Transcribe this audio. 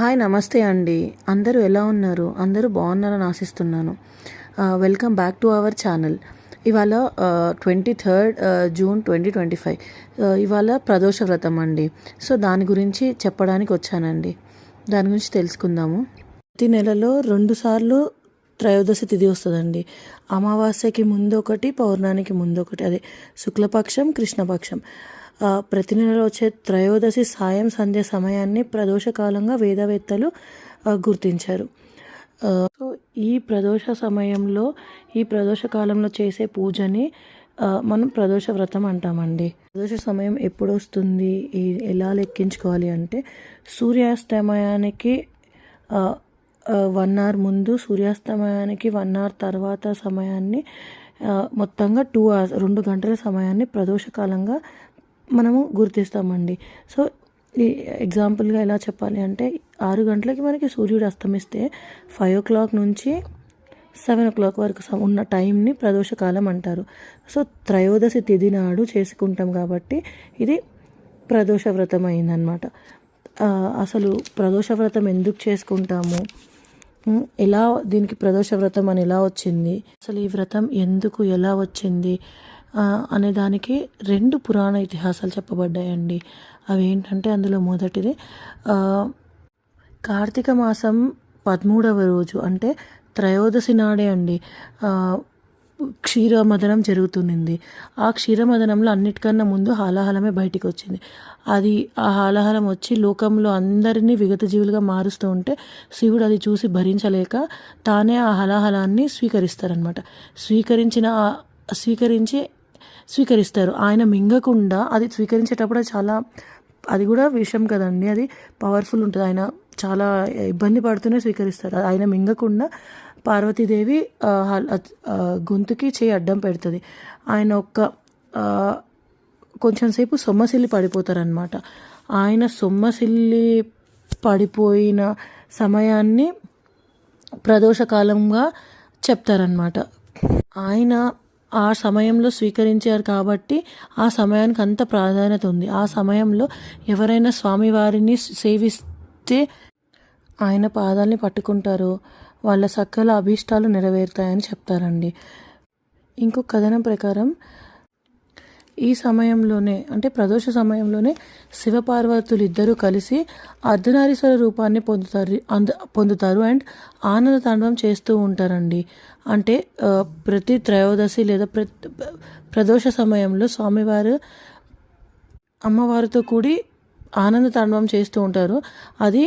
Hi నమస్తే అండి. అందరూ ఎలా ఉన్నారు? అందరూ బాగున్నారని ఆశిస్తున్నాను. Welcome back to our channel ఇవాళ twenty third June twenty twenty five ఇవాళ ప్రదోష వ్రతం అండి. సో దాని గురించి చెప్పడానికి వచ్చానండి. దాని గురించి తెలుసుకుందాము. ప్రతి నెలలో రెండుసార్లు త్రయోదశి తిథి వస్తుందండి. అమావాస్యకి ముందు ఒకటి పౌర్ణానికి ముందు ఒకటి అదే శుక్లపక్షం కృష్ణపక్షం. ప్రతి నెలలో వచ్చే త్రయోదశి సాయం సంధ్య సమయాన్ని ప్రదోషకాలంగా వేదవేత్తలు గుర్తించారు. సో ఈ ప్రదోష సమయంలో ఈ ప్రదోష కాలంలో చేసే పూజని మనం ప్రదోష వ్రతం అంటామండి. ప్రదోష సమయం ఎప్పుడు వస్తుంది ఎలా లెక్కించుకోవాలి అంటే సూర్యాస్తమయానికి వన్ అవర్ ముందు సూర్యాస్తమయానికి వన్ అవర్ తర్వాత సమయాన్ని మొత్తంగా టూ అవర్స్ రెండు గంటల సమయాన్ని ప్రదోషకాలంగా మనము గుర్తిస్తామండి. సో ఈ ఎగ్జాంపుల్గా ఎలా చెప్పాలి అంటే ఆరు గంటలకి మనకి సూర్యుడు అస్తమిస్తే ఫైవ్ ఓ క్లాక్ నుంచి సెవెన్ ఓ క్లాక్ వరకు ఉన్న టైంని ప్రదోషకాలం అంటారు. సో త్రయోదశి తిథి నాడు చేసుకుంటాం కాబట్టి ఇది ప్రదోష వ్రతం అయిందనమాట అసలు ప్రదోష వ్రతం ఎందుకు చేసుకుంటాము? ఎలా దీనికి ప్రదోష వ్రతం అని ఎలా వచ్చింది? అసలు ఈ వ్రతం ఎందుకు ఎలా వచ్చింది? అనే దానికి రెండు పురాణ ఇతిహాసాలు చెప్పబడ్డాయండి. అవి ఏంటంటే అందులో మొదటిది కార్తీక మాసం పదమూడవ రోజు అంటే త్రయోదశి నాడే అండి. క్షీరమదనం జరుగుతుంది ఆ క్షీరమదనంలో అన్నిటికన్నా ముందు హాలాహలమే బయటికి వచ్చింది అది ఆ హాలాహలం వచ్చి లోకంలో అందరినీ విగత జీవులుగా మారుస్తూ ఉంటే శివుడు అది చూసి భరించలేక తానే ఆ హలాహలాన్ని స్వీకరిస్తారనమాట స్వీకరించిన ఆ- స్వీకరించి స్వీకరిస్తారు. ఆయన మింగకుండా అది స్వీకరించేటప్పుడు చాలా అది కూడా విషయం కదండి. అది పవర్ఫుల్ ఉంటుంది. ఆయన చాలా ఇబ్బంది పడుతూనే స్వీకరిస్తారు. ఆయన మింగకుండా పార్వతీదేవి గొంతుకి చేయి అడ్డం పెడుతుంది. ఆయన ఒక్క కొంచెం సేపు సొమ్మసిల్లి పడిపోతారనమాట ఆయన సొమ్మసిల్లి పడిపోయిన సమయాన్ని ప్రదోషకాలంగా చెప్తారనమాట ఆయన ఆ సమయంలో స్వీకరించారు కాబట్టి ఆ సమయానికి అంత ప్రాధాన్యత ఉంది. ఆ సమయంలో ఎవరైనా స్వామివారిని సేవిస్తే ఆయన పాదాలని పట్టుకుంటారో. వాళ్ళ సకల అభీష్టాలు నెరవేరుతాయని చెప్తారండి. ఇంకో కథనం ప్రకారం ఈ సమయంలోనే అంటే ప్రదోష సమయంలోనే శివపార్వతులు ఇద్దరూ కలిసి అర్ధనారీశ్వర రూపాన్ని పొందుతారు అంద పొందుతారు అండ్ ఆనంద తాండవం చేస్తూ ఉంటారండి. అంటే ప్రతి త్రయోదశి లేదా ప్రతి ప్రదోష సమయంలో స్వామివారు అమ్మవారితో కూడి ఆనంద తాండవం చేస్తూ ఉంటారు. అది